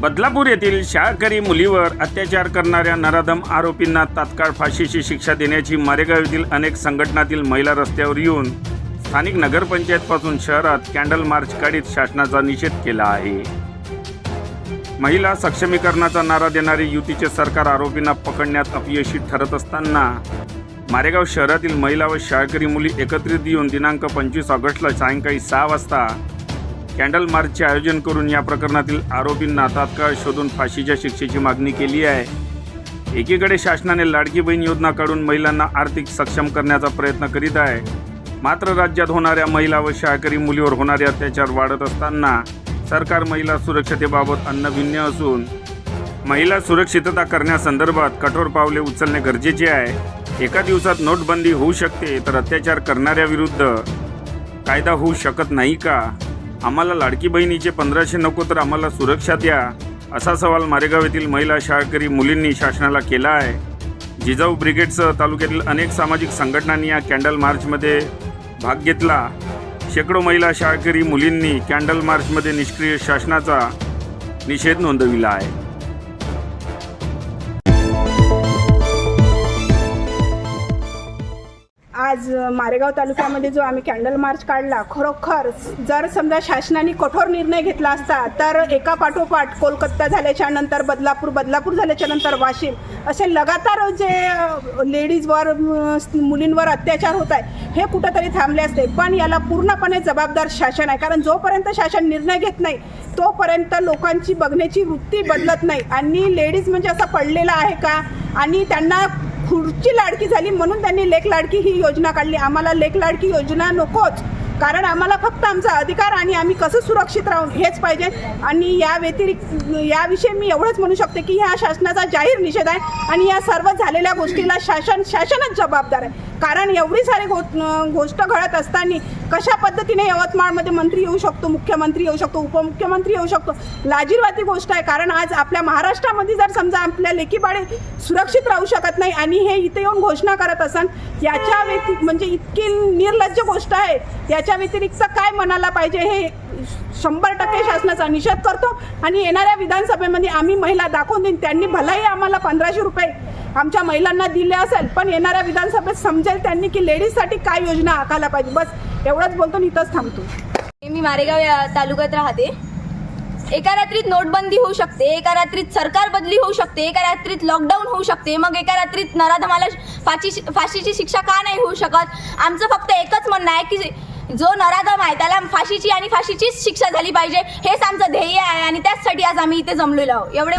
बदलापूर येथील शाळकरी मुलीवर अत्याचार करणाऱ्या नराधम आरोपींना तात्काळ फाशीची शिक्षा देण्याची मारेगाव येथील अनेक संघटनातील महिला रस्त्यावर येऊन स्थानिक नगरपंचायतपासून शहरात कॅन्डल मार्च काढीत शासनाचा निषेध केला आहे. महिला सक्षमीकरणाचा नारा देणारे युतीचे सरकार आरोपींना पकडण्यात अपयशी ठरत असताना मारेगाव शहरातील महिला व शाळकरी मुली एकत्रित येऊन दिनांक पंचवीस ऑगस्टला सायंकाळी सहा वाजता कॅन्डल मार्चचे आयोजन करून या प्रकरणातील आरोपींना तात्काळ शोधून फाशीच्या शिक्षेची मागणी केली आहे. एकीकडे शासनाने लाडकी बहीण योजना काढून महिलांना आर्थिक सक्षम करण्याचा प्रयत्न करीत आहे. मात्र राज्यात होणाऱ्या महिला व शाळकरी मुलीवर होणारे अत्याचार वाढत असताना सरकार महिला सुरक्षतेबाबत अन्नभिन्न असून महिला सुरक्षितता करण्यासंदर्भात कठोर पावले उचलणे गरजेचे आहे. एका दिवसात नोटबंदी होऊ शकते तर अत्याचार करणाऱ्याविरुद्ध कायदा होऊ शकत नाही का? आम्हाला लाडकी बहिणीचे पंधराशे नको तर आम्हाला सुरक्षा द्या असा सवाल मारेगाव येथील महिला शाळकरी मुलींनी शासनाला केला आहे. जिजाऊ ब्रिगेडसह तालुक्यातील अनेक सामाजिक संघटनांनी या कॅन्डल मार्चमध्ये भाग घेतला. शेकडो महिला शाळकरी मुलींनी कॅन्डल मार्चमध्ये निष्क्रिय शासनाचा निषेध नोंदविला आहे. आज मारेगाव तालुक्यामध्ये जो आम्ही कॅन्डल मार्च काढला खरोखर जर समजा शासनाने कठोर निर्णय घेतला असता तर एका पाठोपाठ कोलकाता झाल्याच्यानंतर बदलापूर बदलापूर झाल्याच्यानंतर वाशिम असे लगातार जे लेडीजवर मुलींवर अत्याचार होत आहे हे कुठंतरी थांबले असते. पण याला पूर्णपणे जबाबदार शासन आहे. कारण जोपर्यंत शासन निर्णय घेत नाही तोपर्यंत लोकांची बघण्याची वृत्ती बदलत नाही. आणि लेडीज म्हणजे असा पडलेला आहे का? आणि त्यांना पुढची लाडकी झाली म्हणून त्यांनी लेख लाडकी ही योजना काढली. आम्हाला लेख लाडकी योजना नकोच. कारण आम्हाला फक्त आमचा अधिकार आणि आम्ही कसं सुरक्षित राहू हेच पाहिजे. आणि या व्यतिरिक्त याविषयी मी एवढंच म्हणू शकते की ह्या शासनाचा जाहीर निषेध आहे आणि या सर्व झालेल्या गोष्टीला शासन शासनच जबाबदार आहे. कारण एवढी सारी गो गोष्ट घडत असताना कशा पद्धतीने यवतमाळमध्ये मंत्री येऊ शकतो मुख्यमंत्री येऊ शकतो उपमुख्यमंत्री येऊ शकतो लाजीरवादी गोष्ट आहे. कारण आज आपल्या महाराष्ट्रामध्ये जर समजा आपल्या लेकीबाळे सुरक्षित राहू शकत नाही आणि हे इथे येऊन घोषणा करत असन याच्या व्यतिरिक्त म्हणजे इतकी निर्लज्ज गोष्ट आहे. याच्या व्यतिरिक्त काय म्हणायला पाहिजे हे शंभर टक्के शासनाचा निषेध करतो. आणि येणाऱ्या विधानसभेमध्ये आम्ही महिला दाखवून देईन. त्यांनी भलाही आम्हाला पंधराशे रुपये आमच्या महिलांना दिले असेल पण येणाऱ्या विधानसभेत समजेल त्यांनी की लेडीजसाठी काय योजना आखायला पाहिजे. बस एवढंच बोलतो आणि इथंच थांबतो. मी मारेगाव या तालुक्यात राहते. एका रात्रीत नोटबंदी होऊ शकते एका रात्रीत सरकार बदली होऊ शकते एका रात्रीत लॉकडाऊन होऊ शकते मग एका रात्रीत नराधमाला फाशी फाशीची शिक्षा का नाही होऊ शकत? आमचं फक्त एकच म्हणणं आहे की जो नराधम आहे त्याला फाशीची आणि फाशीचीच शिक्षा झाली पाहिजे. हेच आमचं ध्येय आहे आणि त्याचसाठी आज आम्ही इथे जमलेलो आहोत. एवढे